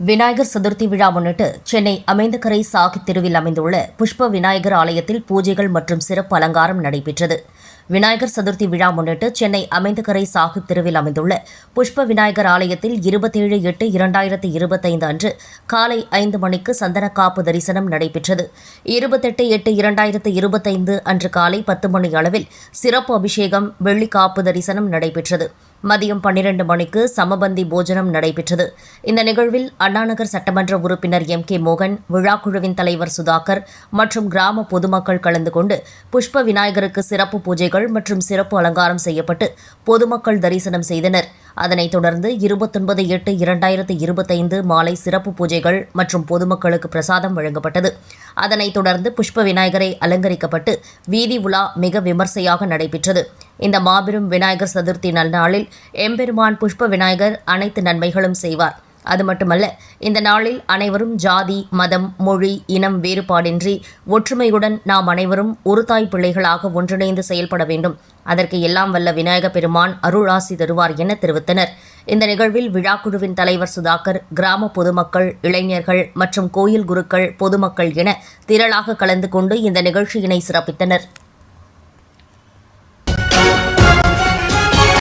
விநாயகர் சதுர்த்தி விழா முன்னிட்டு சென்னை அமைந்தகரை சாகி தெருவில் அமைந்துள்ள புஷ்ப விநாயகர் ஆலயத்தில் பூஜைகள் மற்றும் சிறப்பு அலங்காரம் நடைபெற்றது. விநாயகர் சதுர்த்தி விழா முன்னிட்டு சென்னை அமைந்தகரை சாஹிப் தெருவில் அமைந்துள்ள புஷ்ப விநாயகர் ஆலயத்தில் இருபத்தேழு எட்டு இரண்டாயிரத்தி இருபத்தைந்து அன்று காலை ஐந்து மணிக்கு சந்தன காப்பு தரிசனம் நடைபெற்றது. இருபத்தெட்டு எட்டு இரண்டாயிரத்து இருபத்தைந்து அன்று காலை பத்து மணி அளவில் சிறப்பு அபிஷேகம் வெள்ளி காப்பு தரிசனம் நடைபெற்றது. மதியம் பன்னிரண்டு மணிக்கு சமபந்தி போஜனம் நடைபெற்றது. இந்த நிகழ்வில் அண்ணாநகர் சட்டமன்ற உறுப்பினர் எம் கே மோகன் விழாக்குழுவின் தலைவர் சுதாகர் மற்றும் கிராம பொதுமக்கள் கலந்து கொண்டு புஷ்ப விநாயகருக்கு சிறப்பு பூஜைகள் மற்றும் சிறப்பு அலங்காரம் செய்யப்பட்டு பொதுமக்கள் தரிசனம் செய்தனர். அதனைத் தொடர்ந்து இருபத்தொன்பது எட்டு இரண்டாயிரத்து இருபத்தைந்து மாலை சிறப்பு பூஜைகள் மற்றும் பொதுமக்களுக்கு பிரசாதம் வழங்கப்பட்டது. அதனைத் தொடர்ந்து புஷ்ப விநாயகரை அலங்கரிக்கப்பட்டு வீதி உலா மிக விமர்சையாக நடைபெற்றது. இந்த மாபெரும் விநாயகர் சதுர்த்தி நன்னாளில் எம்பெருமான் புஷ்ப விநாயகர் அனைத்து நன்மைகளும் செய்வார். அது மட்டுமல்ல இந்த நாளில் அனைவரும் ஜாதி மதம் மொழி இனம் வேறுபாடின்றி ஒற்றுமையுடன் நாம் அனைவரும் ஒரு தாய் பிள்ளைகளாக ஒன்றிணைந்து செயல்பட வேண்டும். அதற்கு எல்லாம் வல்ல விநாயக பெருமான் அருளாசி தருவார் என தெரிவித்தனர். இந்த நிகழ்வில் விழாக்குழுவின் தலைவர் சுதாகர் கிராம பொதுமக்கள் இளைஞர்கள் மற்றும் கோயில் குருக்கள் பொதுமக்கள் என திரளாக கலந்து கொண்டு இந்த நிகழ்ச்சியினை சிறப்பித்தனர்.